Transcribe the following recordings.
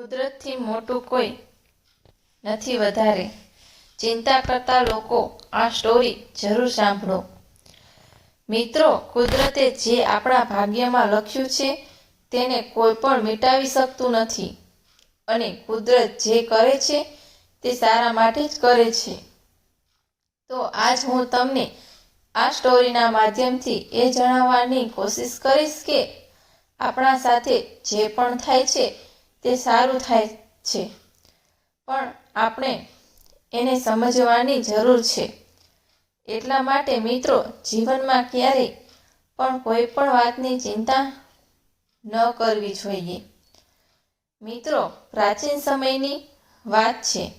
કુદરતથી મોટું કોઈ નથી વધારે. ચિંતા કરતા લોકો આ સ્ટોરી જરૂર સાંભળો. મિત્રો, કુદરતે જે આપણા ભાગ્યમાં લખ્યું છે, તેને કોઈ પણ મિટાવી શકતું નથી. અને કુદરત જે કરે છે, તે સારા માટે જ કરે છે. તો આજ હું તમને આ સ્ટોરીના માધ્યમથી એ જણાવવાની કોશિશ કરીશ કે આપણા સાથે જે પણ થાય છે તે સારું થાય છે. પણ આપણે એને સમજવાની જરૂર છે. એટલા માટે મિત્રો, જીવનમાં ક્યારેય પણ કોઈ પણ વાતની ચિંતા ન કરવી જોઈએ. મિત્રો, પ્રાચીન સમયની વાત છે.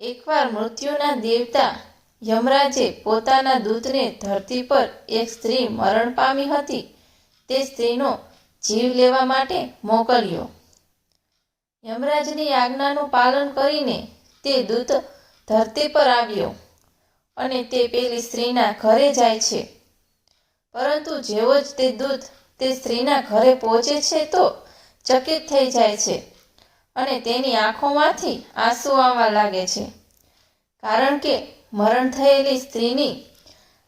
એકવાર મૃત્યુના દેવતા યમરાજે પોતાના દૂતને ધરતી પર એક સ્ત્રી મરણ પામી હતી. તે સ્ત્રીનો જીવ લેવા માટે મોકલ્યો. યમરાજની આજ્ઞાનું પાલન કરીને તે દૂત ધરતી પર આવ્યો અને તે પેલી સ્ત્રીના ઘરે જાય છે. પરંતુ જેવો જ તે દૂત તે સ્ત્રીના ઘરે પહોંચે છે તો ચકિત થઈ જાય છે અને તેની આંખોમાંથી આંસુ આવવા લાગે છે. કારણ કે મરણ થયેલી સ્ત્રીની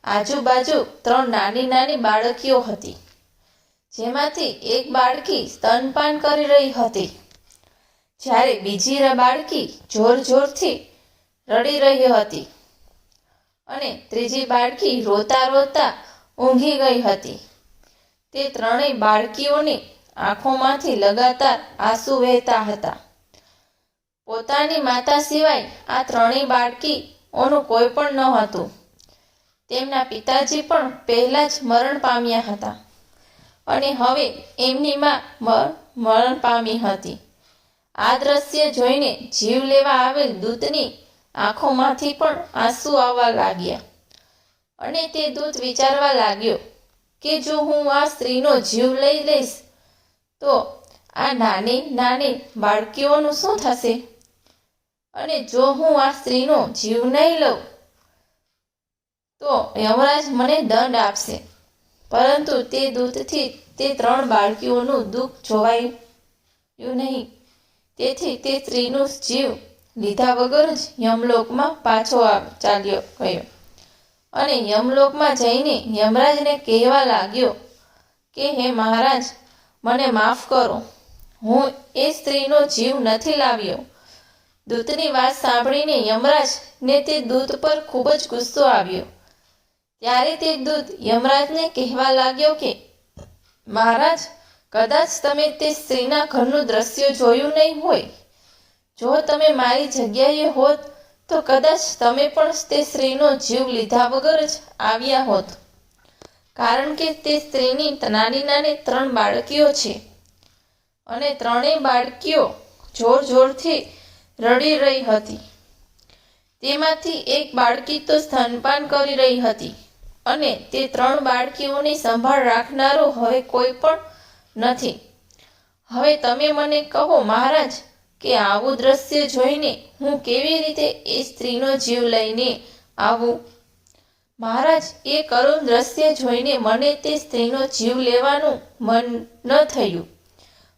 આજુબાજુ ત્રણ નાની નાની બાળકીઓ હતી, જેમાંથી એક બાળકી સ્તનપાન કરી રહી હતી. જ્યારે બીજી બાળકી જોર જોરથી રડી રહી હતી અને ત્રીજી બાળકી રોતા રોતા ઊંઘી ગઈ હતી. તે ત્રણેય બાળકીઓની આંખોમાંથી લગાતાર આંસુ વહેતા હતા. પોતાની માતા સિવાય આ ત્રણેય બાળકીઓનું કોઈ પણ ન હતું. તેમના પિતાજી પણ પહેલાં જ મરણ પામ્યા હતા અને હવે એમની માં, મરણ પામી હતી. આ દ્રશ્ય જોઈને જીવ લેવા આવેલ દૂતની આંખોમાંથી પણ આંસુ આવવા લાગ્યા. અને તે દૂત વિચારવા લાગ્યો કે જો હું આ સ્ત્રીનો જીવ લઈ લઈશ, તો આ નાની નાની બાળકીઓનું શું થશે? અને જો હું આ સ્ત્રીનો જીવ નહીં લઉં, તો યમરાજ મને દંડ આપશે. પરંતુ તે દૂધથી તે ત્રણ બાળકીઓનું દુઃખ જોવાયું નહીં. તેથી તે સ્ત્રીનું જીવ લીધા વગર જ યમલોકમાં પાછો ચાલ્યો ગયો. અને યમલોકમાં જઈને યમરાજને કહેવા લાગ્યો કે, હે મહારાજ, મને માફ કરો. હું એ સ્ત્રીનો જીવ નથી લાવ્યો. દૂતની વાત સાંભળીને યમરાજને તે દૂત પર ખૂબ જ ગુસ્સો આવ્યો. ત્યારે તે દૂત યમરાજને કહેવા લાગ્યો કે, મહારાજ કદાચ તમે તે સ્ત્રીના ઘરનું દ્રશ્ય જોયું નહીં હોય. જો તમે મારી જગ્યાએ હોત, તો કદાચ તમે પણ તે સ્ત્રીનો જીવ લીધા વગર જ આવ્યા હોત. કારણ કે તે સ્ત્રીની નાની નાની ત્રણ બાળકીઓ છે. અને ત્રણેય બાળકીઓ જોર જોરથી રડી રહી હતી. તેમાંથી એક બાળકી તો સ્તનપાન કરી રહી હતી. અને તે ત્રણ બાળકીઓની સંભાળ રાખનારો હવે કોઈ પણ નથી. હવે તમે મને કહો મહારાજ, કે આવું દ્રશ્ય જોઈને હું કેવી રીતે એ સ્ત્રીનો જીવ લઈને આવું? મહારાજ, એ કરુણ દ્રશ્ય જોઈને મને તે સ્ત્રીનો જીવ લેવાનું મન ન થયું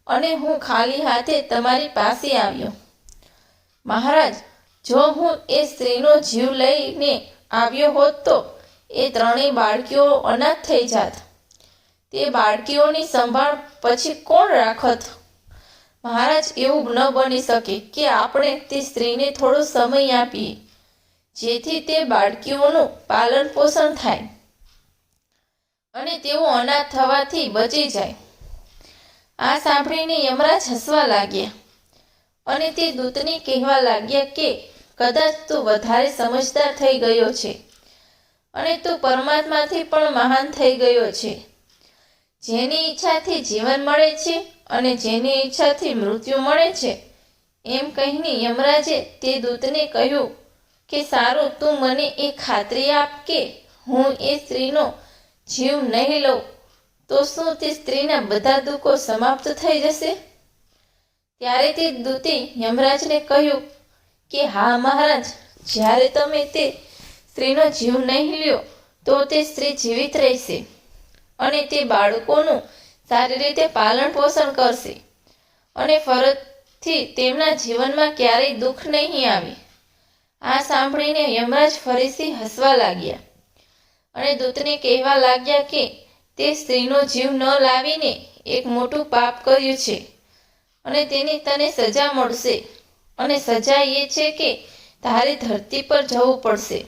અને હું ખાલી હાથે તમારી પાસે આવ્યો. મહારાજ, જો હું એ સ્ત્રીનો જીવ લઈને આવ્યો હોત તો એ ત્રણેય બાળકીઓ અનાથ થઈ જાત. તે બાળકીઓની સંભાળ પછી કોણ રાખત? મહારાજ એવું ન બની શકે કે આપણે તે સ્ત્રીને થોડો સમય આપીએ, જેથી તે બાળકીઓનું પાલન પોષણ થાય અને તેઓ અનાથ થવાથી બચી જાય. આ સાંભળીને યમરાજ હસવા લાગ્યા અને તે દૂતને કહેવા લાગ્યા કે, કદાચ તું વધારે સમજદાર થઈ ગયો છે અને તું પરમાત્માથી પણ મહાન થઈ ગયો છે. જેની ઈચ્છાથી જીવન મળે છે અને જેની ઈચ્છાથી મૃત્યુ મળે છે. એમ કહીને યમરાજે તે દૂતને કહ્યું કે, સારું, તું મને એ ખાતરી આપ કે હું એ સ્ત્રીનો જીવ નહીં લઉં. તો શું તે સ્ત્રીના બધા દુઃખો સમાપ્ત થઈ જશે? ત્યારે તે દૂતે યમરાજને કહ્યું કે, હા, મહારાજ, જ્યારે તમે તે સ્ત્રીનો જીવ નહીં લ્યો, તો તે સ્ત્રી જીવિત રહેશે. અને તે બાળકોનું સારી રીતે પાલન પોષણ કરશે. અને ફરજથી તેમના જીવનમાં ક્યારેય દુઃખ નહીં આવે. આ સાંભળીને યમરાજ ફરીથી હસવા લાગ્યા. અને દૂતને કહેવા લાગ્યા કે તે સ્ત્રીનો જીવ ન લાવીને એક મોટું પાપ કર્યું છે. અને તેની તને સજા મળશે. અને સજા એ છે કે તારે ધરતી પર જવું પડશે.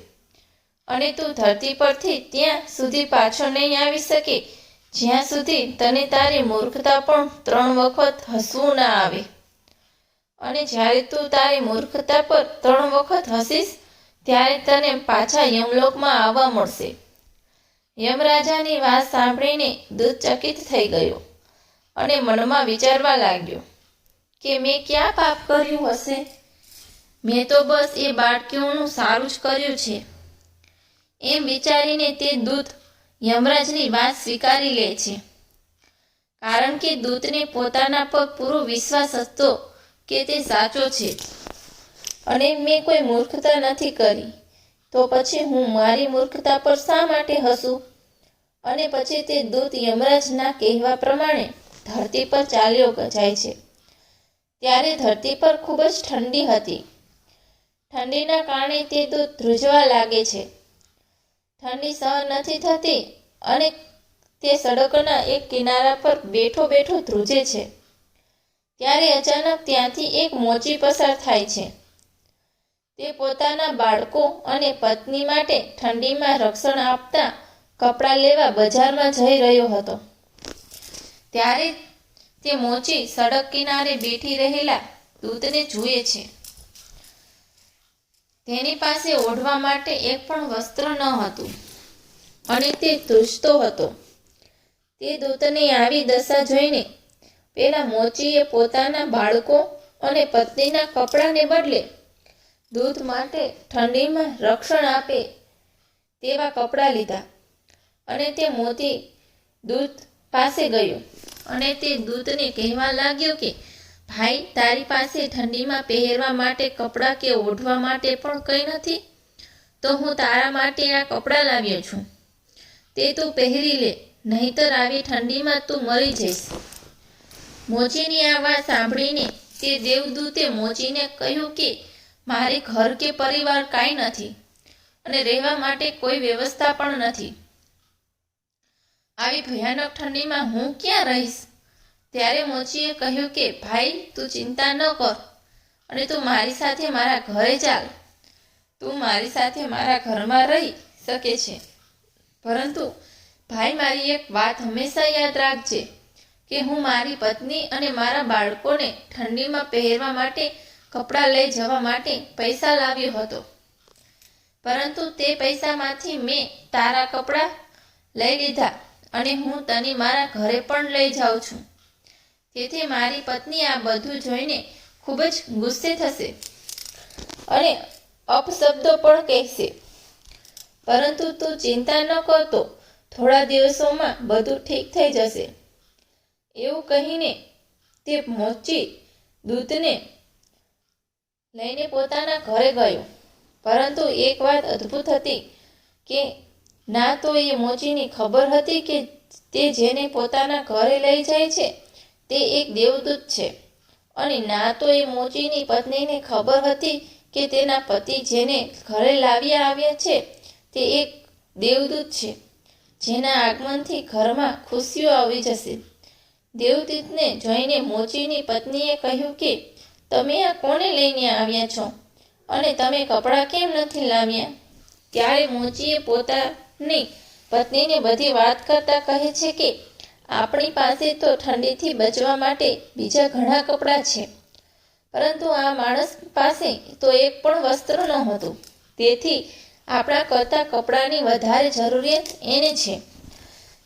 અને તું ધરતી પરથી ત્યાં સુધી પાછો નહીં આવી શકે. જ્યાં સુધી તને તારી મૂર્ખતા પણ ત્રણ વખત હસવું ના આવે. અને જ્યારે તું તારી મૂર્ખતા પર ત્રણ વખત હસીશ, ત્યારે તને પાછા યમલોકમાં આવવા મળશે. યમરાજાની વાત સાંભળીને દૂધ ચકિત થઈ ગયો અને મનમાં વિચારવા લાગ્યો કે મેં ક્યાં પાપ કર્યું હશે? મેં તો બસ એ બાળકીઓનું સારું જ કર્યું છે. એમ વિચારીને તે દૂત યમરાજની વાત સ્વીકારી લે છે. કારણ કે દૂતને પોતાના પર પૂરો વિશ્વાસ હતો કે તે સાચો છે. અને મેં કોઈ મૂર્ખતા નથી કરી. તો પછી હું મારી મૂર્ખતા પર શા માટે હસું? અને પછી તે દૂત યમરાજના કહેવા પ્રમાણે ધરતી પર ચાલ્યો જાય છે. ત્યારે ધરતી પર ખૂબ જ ઠંડી હતી. ઠંડીના કારણે તે દૂધ ધ્રુજવા લાગે છે. ઠંડી સહન નથી થતી અને તે સડકના એક કિનારા પર બેઠો બેઠો ધ્રુજે છે. ત્યારે અચાનક ત્યાંથી એક મોચી પસાર થાય છે. તે પોતાના બાળકો અને પત્ની માટે ઠંડીમાં રક્ષણ આપતા કપડાં લેવા બજારમાં જઈ રહ્યો હતો. ત્યારે તે મોચી સડક કિનારે બેઠી રહેલા દૂતને જુએ છે. તેની પાસે ઓઢવા માટે એક પણ વસ્ત્ર ન હતું, અને તે ધ્રુજતો હતો. તે દૂતની આવી દશા જોઈને પેલા મોચીએ પોતાના બાળકો અને પત્નીના કપડાને બદલે દૂધ માટે ઠંડીમાં રક્ષણ આપે તેવા કપડાં લીધા, અને તે મોતી દૂધ પાસે ગયો, અને તે દૂતને કહેવા લાગ્યો કે ભાઈ તારી પાસે ઠંડીમાં પહેરવા માટે કપડાં કે ઓઢવા માટે પણ કંઈ નથી? તો હું તારા માટે આ કપડાં લાવ્યો છું. તે તું પહેરી લે, નહીતર આવી ઠંડીમાં તું મરી જઈશ. મોચીની આ વાત સાંભળીને તે દેવદૂતે મોચીને કહ્યું કે, મારે ઘર કે પરિવાર કાંઈ નથી અને રહેવા માટે કોઈ વ્યવસ્થા પણ નથી. આવી ભયાનક ઠંડીમાં હું ક્યાં રહીશ? ત્યારે મોચીએ કહ્યું કે, ભાઈ, તું ચિંતા ન કર અને તું મારી સાથે મારા ઘરે ચાલ. તું મારી સાથે મારા ઘરમાં રહી શકે છે. પરંતુ ભાઈ, મારી એક વાત હંમેશા યાદ રાખજે કે હું મારી પત્ની અને મારા બાળકોને ઠંડીમાં પહેરવા માટે, કપડાં લઈ જવા માટે પૈસા લાવ્યો હતો. પરંતુ તે પૈસામાંથી મેં તારા કપડાં લઈ લીધા અને હું તને મારા ઘરે પણ લઈ જાઉં છું. તેથી મારી પત્ની આ બધું જોઈને ખૂબ જ ગુસ્સે થશે અને અપશબ્દો પણ કહેશે. પરંતુ તું ચિંતા ન કરતો થોડા દિવસોમાં બધું ઠીક થઈ જશે. એવું કહીને તે મોચી દૂધને લઈને પોતાના ઘરે ગયો. પરંતુ એક વાત અદ્ભુત હતી કે ના તો એ મોચીની ખબર હતી કે તે જેને પોતાના ઘરે લઈ જાય છે તે એક દેવદૂત છે. અને ના તો એ મોચીની પત્નીને ખબર હતી કે તેના પતિ જેને ઘરે લાવ્યા આવ્યા છે, તે એક દેવદૂત છે. જેના આગમનથી ઘરમાં ખુશીઓ આવી જશે. દેવદૂતને જોઈને મોચીની પત્નીએ કહ્યું કે, તમે આ કોને લઈને આવ્યા છો? અને તમે કપડાં કેમ નથી લાવ્યા? ત્યારે મોચીએ પોતાની પત્નીને બધી વાત કરતા કહે છે કે આપણી પાસે તો ઠંડીથી બચવા માટે બીજા ઘણા કપડાં છે. પરંતુ આ માણસ પાસે તો એક પણ વસ્ત્ર નહોતું. તેથી આપણા કરતાં કપડાની વધારે જરૂરિયાત એને છે.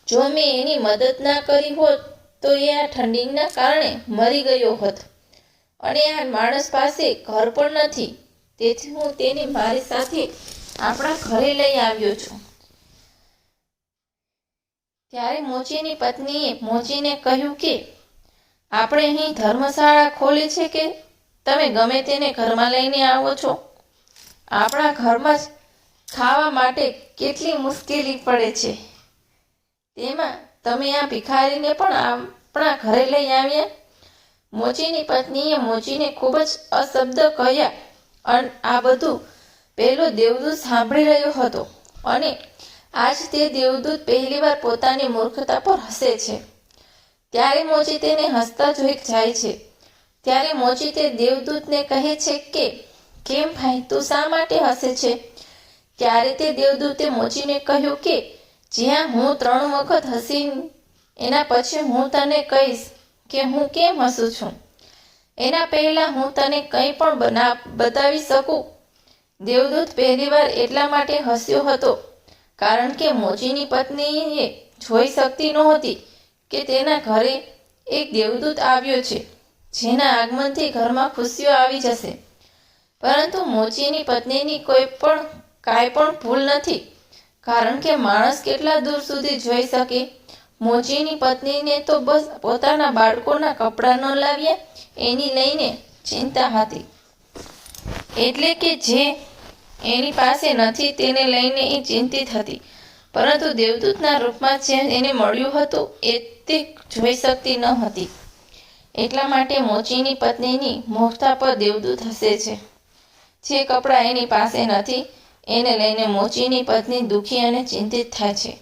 જો મેં એની મદદ ના કરી હોત, તો એ આ ઠંડીના કારણે મરી ગયો હોત. અને આ માણસ પાસે ઘર પણ નથી. તેથી હું તેને મારી સાથે આપણા ઘરે લઈ આવ્યો છું. ત્યારે મોચીની પત્નીએ મોચીને કહ્યું કે, આપણે અહીં ધર્મશાળા ખોલી છે કે? તમે ગમે તેને ઘરમાં લઈને આવો છો. આપણા ઘરમાં જ ખાવા માટે કેટલી મુશ્કેલી પડે છે. તેમાં તમે આ ભિખારીને પણ આપણા ઘરે લઈ આવ્યા? મોચીની પત્નીએ મોચીને ખૂબ જ અશબ્દ કહ્યા, અને આ બધું પેલો દેવદૂત સાંભળી રહ્યો હતો અને આજ તે દેવદૂત પહેલીવાર પોતાની મૂર્ખતા પર હસે છે. ત્યારે મોચી તેને હસતા જોઈ જાય છે. ત્યારે મોચી તે દેવદૂતને કહે છે કે, કેમ ભાઈ, તું શા માટે હસે છે? ત્યારે તે દેવદૂતે મોચીને કહ્યું કે, જ્યાં હું ત્રણ વખત હસી એના પછી હું તને કહીશ કે હું કેમ હસું છું. એના પહેલા હું તને કંઈ પણ બના, બતાવી શકું. દેવદૂત પહેલીવાર એટલા માટે હસ્યો હતો કારણ કે મોચીની પત્નીએ જોઈ શકતી નહોતી કે તેના ઘરે એક દેવદૂત આવ્યો છે, જેના આગમનથી ઘરમાં ખુશીઓ આવી જશે. પરંતુ મોચીની પત્નીની કોઈ પણ, કાંઈ પણ ભૂલ નથી. કારણ કે માણસ કેટલા દૂર સુધી જોઈ શકે? મોચીની પત્નીને તો બસ પોતાના બાળકોના કપડાં ન લાવ્યા એની લઈને ચિંતા હતી. એટલે કે જે એની પાસે નથી તેને લઈને એ ચિંતિત હતી. પરંતુ દેવદૂતના રૂપમાં જે એને મળ્યું હતું, એ તે જોઈ શકતી ન હતી. એટલા માટે મોચીની પત્નીની મોહતા પર દેવદૂત હસે છે. જે કપડાં એની પાસે નથી, એને લઈને મોચીની પત્ની દુઃખી અને ચિંતિત થાય છે.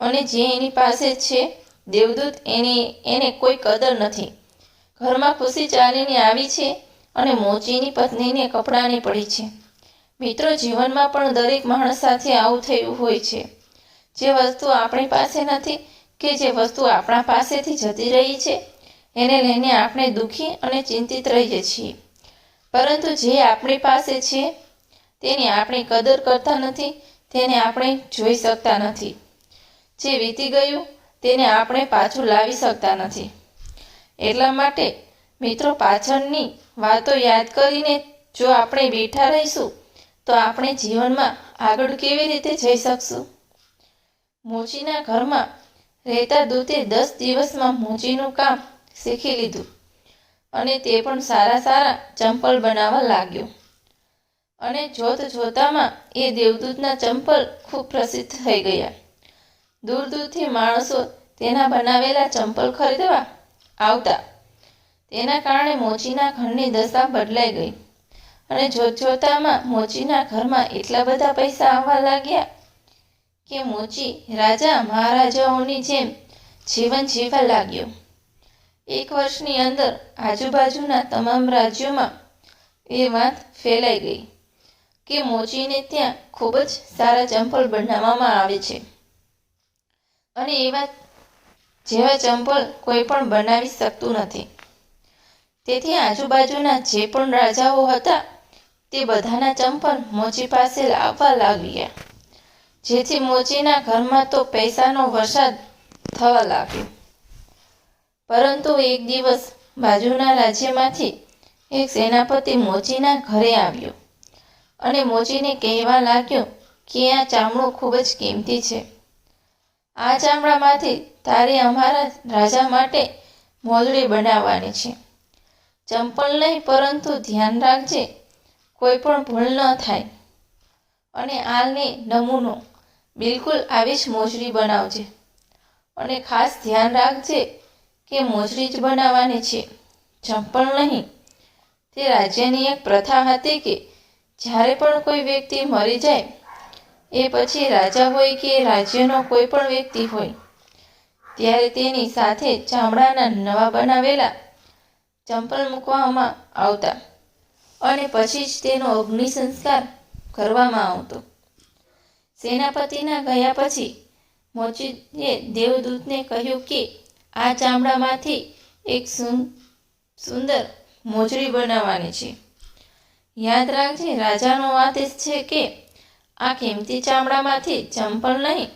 અને જે એની પાસે છે, દેવદૂત એની, એને કોઈ કદર નથી. ઘરમાં ખુશી ચાલીને આવી છે અને મોચીની પત્નીને કપડાંની પડી છે. મિત્રો જીવનમાં પણ દરેક માણસ સાથે આવું થયું હોય છે. જે વસ્તુ આપણી પાસે નથી કે જે વસ્તુ આપણા પાસેથી જતી રહી છે, એને લઈને આપણે દુઃખી અને ચિંતિત રહીએ છીએ. પરંતુ જે આપણી પાસે છે, તેની આપણે કદર કરતા નથી, તેને આપણે જોઈ શકતા નથી. જે વીતી ગયું, તેને આપણે પાછું લાવી શકતા નથી. એટલા માટે મિત્રો પાછળની વાતો યાદ કરીને જો આપણે બેઠા રહીશું તો આપણે જીવનમાં આગળ કેવી રીતે જઈ શકશું? મોચીના ઘરમાં રહેતા દૂતે દસ દિવસમાં મોચીનું કામ શીખી લીધું અને તે પણ સારા સારા ચંપલ બનાવવા લાગ્યો. અને જોત જોતામાં એ દેવદૂતના ચંપલ ખૂબ પ્રસિદ્ધ થઈ ગયા. દૂર દૂરથી માણસો તેના બનાવેલા ચંપલ ખરીદવા આવતા. તેના કારણે મોચીના ઘરની દશા બદલાઈ ગઈ. અને જોતજોતામાં મોચીના ઘરમાં એટલા બધા પૈસા આવવા લાગ્યા કે મોચી, રાજા મહારાજાઓની જેમ જીવન જીવવા લાગ્યો. એક વર્ષની અંદર આજુબાજુના તમામ રાજ્યોમાં એ વાત ફેલાઈ ગઈ કે મોચીને ત્યાં ખૂબ જ સારા ચંપલ બનાવવામાં આવે છે. અને એવા જેવા ચંપલ કોઈ પણ બનાવી શકતું નથી. તેથી આજુબાજુના જે પણ રાજાઓ હતા તે બધાના ચંપલ મોચી પાસે લાવવા લાગ્યા. જેથી મોચીના ઘરમાં તો પૈસાનો વરસાદ થવા લાગ્યો. પરંતુ એક દિવસ બાજુના રાજ્યમાંથી એક સેનાપતિ મોચીના ઘરે આવ્યો અને મોચીને કહેવા લાગ્યો કે આ ચામડું ખૂબ જ કિંમતી છે. આ ચામડામાંથી તારે અમારા રાજા માટે મોજડી બનાવવાની છે. ચંપલ નહીં, પરંતુ ધ્યાન રાખજે કોઈ પણ ભૂલ ન થાય. અને આલને નમૂનો બિલકુલ આવી જ મોજડી બનાવજે. અને ખાસ ધ્યાન રાખજે કે મોજડી જ બનાવવાની છે. ચંપલ નહીં. તે રાજ્યની એક પ્રથા હતી કે જ્યારે પણ કોઈ વ્યક્તિ મરી જાય, એ પછી રાજા હોય કે રાજ્યનો કોઈ પણ વ્યક્તિ હોય, ત્યારે તેની સાથે ચામડાના નવા બનાવેલા ચંપલ મૂકવામાં આવતા. અને પછી જ તેનો અગ્નિ સંસ્કાર કરવામાં આવતો. સેનાપતિના ગયા પછી મોચીએ દેવદૂતને કહ્યું કે આ ચામડામાંથી એક સુંદર મોજડી બનાવવાની છે. યાદ રાખજે, રાજાનો આદેશ છે કે આ કિંમતી ચામડામાંથી ચંપલ નહીં,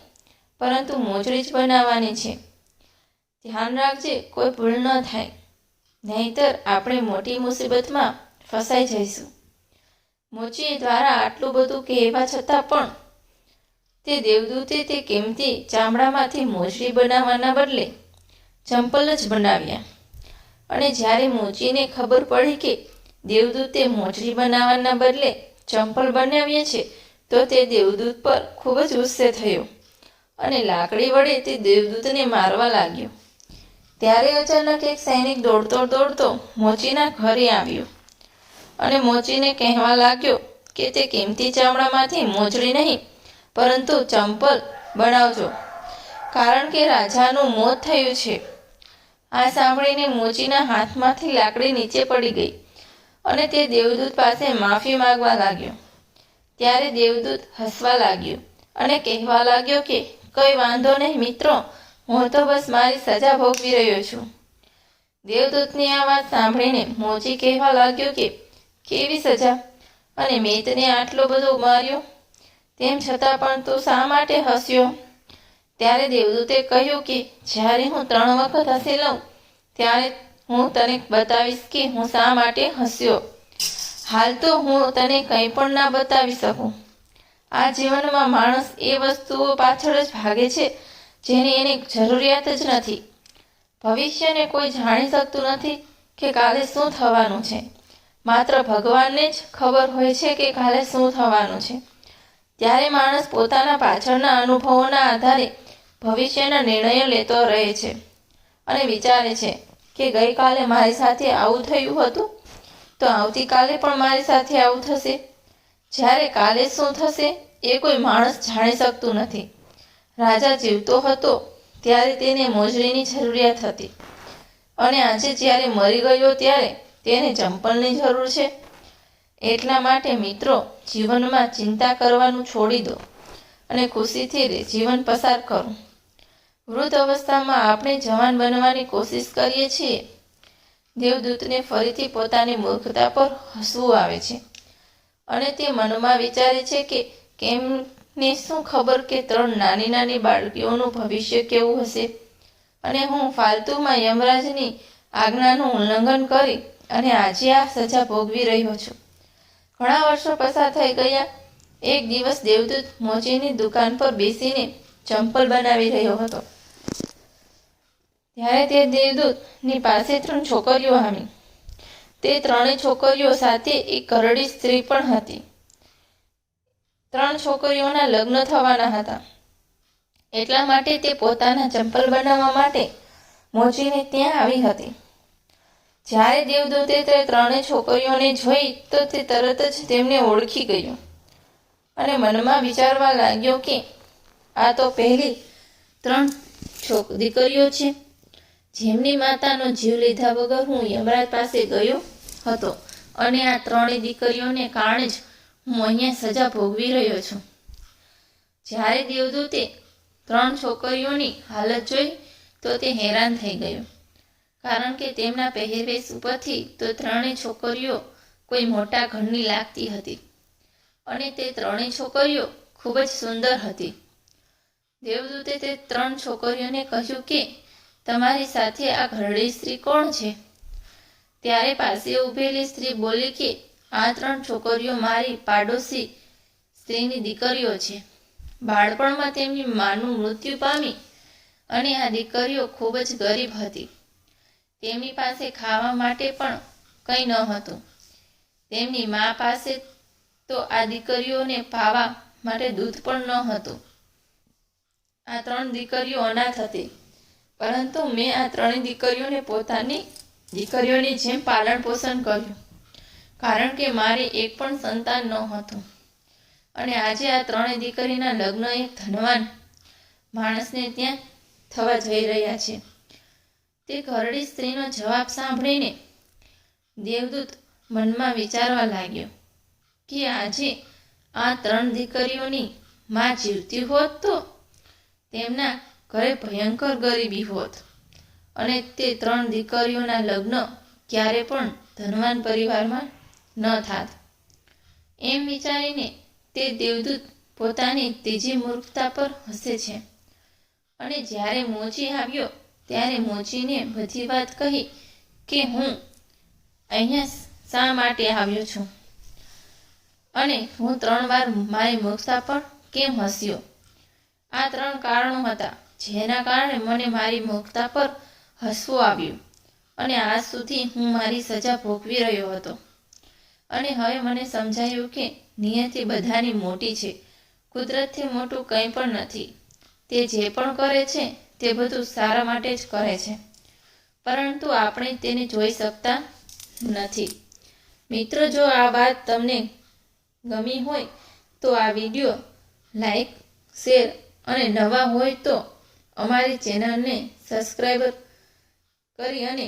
પરંતુ મોજડી જ બનાવવાની છે. ધ્યાન રાખજે, કોઈ ભૂલ ન થાય. નહીતર આપણે મોટી મુસીબતમાં ફસાઈ જઈશું. મોચી દ્વારા આટલું બધું કહેવા છતાં પણ તે દેવદૂતે તે કિંમતી ચામડામાંથી મોજડી બનાવવાના બદલે ચંપલ જ બનાવ્યા? અને જ્યારે મોચીને ખબર પડી કે દેવદૂતે મોજડી બનાવવાના બદલે ચંપલ બનાવ્યા છે, તો તે દેવદૂત પર ખૂબ જ ગુસ્સે થયો અને લાકડી વડે તે દેવદૂતને મારવા લાગ્યો. ત્યારે અચાનક એક સૈનિક દોડતો દોડતો મોચીના ઘરે આવ્યો. અને મોચીને કહેવા લાગ્યો કે તે કિંમતી ચામડામાંથી મોજડી નહીં, પરંતુ ચંપલ બનાવજો. કારણ કે રાજાનું મોત થયું છે. આ સાંભળીને મોચીના હાથમાંથી લાકડી નીચે પડી ગઈ અને તે દેવદૂત પાસે માફી માંગવા લાગ્યો. ત્યારે દેવદૂત હસવા લાગ્યો અને કહેવા લાગ્યો કે, કંઈ વાંધો નહીં મિત્રો, હું તો બસ મારી સજા ભોગવી રહ્યો છું. દેવદૂતની આ વાત સાંભળીને મોચી કહેવા લાગ્યો કે કેવી સજા? અને મેં તને આટલો બધો માર્યો? તેમ છતાં પણ તું શા માટે હસ્યો? ત્યારે દેવદૂતે કહ્યું કે, જ્યારે હું ત્રણ વખત હસી લઉં, ત્યારે હું તને બતાવીશ કે હું શા માટે હસ્યો. હાલ તો હું તને કંઈ પણ ના બતાવી શકું. આ જીવનમાં માણસ એ વસ્તુઓ પાછળ જ ભાગે છે, જેની એની જરૂરિયાત જ નથી. ભવિષ્યને કોઈ જાણી શકતું નથી કે કાલે શું થવાનું છે. માત્ર ભગવાનને જ ખબર હોય છે કે કાલે શું થવાનું છે. ત્યારે માણસ પોતાના પાછળના અનુભવોના આધારે ભવિષ્યના નિર્ણયો લેતો રહે છે અને વિચારે છે કે ગઈકાલે મારી સાથે આવું થયું હતું? તો આવતીકાલે પણ મારી સાથે આવું થશે? જ્યારે કાલે શું થશે એ કોઈ માણસ જાણી શકતું નથી. રાજા જીવતો હતો ત્યારે તેને મોજડીની જરૂરિયાત હતી. અને આજે જ્યારે મરી ગયો ત્યારે તેને ચંપલની જરૂર છે. એટલા માટે મિત્રો, જીવનમાં ચિંતા કરવાનું છોડી દો અને ખુશીથી જીવન પસાર કરો. વૃદ્ધ અવસ્થામાં આપણે જવાન બનવાની કોશિશ કરીએ છીએ. દેવદૂતને ફરીથી પોતાની મૂર્ખતા પર હસવું આવે છે અને તે મનમાં વિચારે છે કે કેમને શું ખબર કે ત્રણ નાની નાની બાળકીઓનું ભવિષ્ય કેવું હશે? અને હું ફાલતુમાં યમરાજની આજ્ઞાનું ઉલ્લંઘન કરી અને આજે આ સજા ભોગવી રહ્યો છું. ઘણા વર્ષો પસાર થઈ ગયા. એક દિવસ દેવદૂત મોચીની દુકાન પર બેસીને ચંપલ બનાવી રહ્યો હતો. ત્યારે તે દેવદૂતની પાસે ત્રણ છોકરીઓ આવી. તે ત્રણેય છોકરીઓ સાથે એક કરડી સ્ત્રી પણ હતી. ત્રણ છોકરીઓના લગ્ન થવાના હતા. એટલા માટે તે પોતાના ચંપલ બનાવવા માટે મોચીને ત્યાં આવી હતી. જ્યારે દેવદૂતે તે ત્રણેય છોકરીઓને જોઈ, તો તે તરત જ તેમને ઓળખી ગયો. અને મનમાં વિચારવા લાગ્યો કે, આ તો પહેલી ત્રણ છોક દીકરીઓ છે, જેમની માતાનો જીવ લીધા વગર હું યમરાજ પાસે ગયો હતો. અને આ ત્રણેય દીકરીઓને કારણે જ હું અહીંયા સજા ભોગવી રહ્યો છું. જ્યારે દેવદૂતે ત્રણ છોકરીઓની હાલત જોઈ, તો તે હેરાન થઈ ગયો. કારણ કે તેમના પહેરવેશ ઉપરથી તો ત્રણેય છોકરીઓ કોઈ મોટા ઘરની લાગતી હતી. અને તે ત્રણેય છોકરીઓ ખૂબ જ સુંદર હતી. દેવદૂતે તે ત્રણ છોકરીઓને કહ્યું કે, તમારી સાથે આ ઘરડી સ્ત્રી કોણ છે? ત્યારે પાસે ઊભેલી સ્ત્રી બોલી કે, આ ત્રણ છોકરીઓ મારી પાડોશી સ્ત્રીની દીકરીઓ છે. બાળપણમાં તેમની માનું મૃત્યુ પામી અને આ દીકરીઓ ખૂબ જ ગરીબ હતી. તેમની પાસે ખાવા માટે પણ કંઈ ન હતું. તેમની મા પાસે તો આ દીકરીઓને પાવા માટે દૂધ પણ ન હતું. આ ત્રણ દીકરીઓ અનાથ હતી. પરંતુ મેં આ ત્રણેય દીકરીઓને પોતાની દીકરીઓની જેમ પાલન પોષણ કર્યું, કારણ કે મારે એક પણ સંતાન ન હતું. અને આજે આ ત્રણેય દીકરીના લગ્ન એક ધનવાન માણસને ત્યાં થવા જઈ રહ્યા છે. તે ઘરડી સ્ત્રીનો જવાબ સાંભળીને દેવદૂત મનમાં વિચારવા લાગ્યો કે આજે આ ત્રણ દીકરીઓની માં જીવતી હોત તો તેમના ઘરે ભયંકર ગરીબી હોત. અને તે ત્રણ દીકરીઓના લગ્ન ક્યારે પણ ધનવાન પરિવારમાં ન થાત. એમ વિચારીને તે દેવદૂત પોતાની ત્રીજી મૂર્ખતા પર હસે છે. અને જ્યારે મોચી આવ્યો ત્યારે મોચીને બધી વાત કહી કે હું અહીંયા શા માટે આવ્યો છું? અને હું ત્રણ વાર મારી મૂર્ખતા પર કેમ હસ્યો? આ ત્રણ કારણો હતા જેના કારણે મને મારી મૂર્ખતા પર હસવું આવ્યું અને આજ સુધી હું મારી સજા ભોગવી રહ્યો હતો. અને હવે મને સમજાયું કે નિયતિ બધાની મોટી છે, કુદરતથી મોટું કંઈ પણ નથી. તે જે પણ કરે છે તે બધું સારા માટે જ કરે છે. પરંતુ આપણે તેને જોઈ શકતા નથી. મિત્રો, જો આ વાત તમને ગમી હોય, તો આ વીડિયો લાઈક, શેર અને નવા હોય તો અમારી ચેનલને સબસ્ક્રાઈબ કરી અને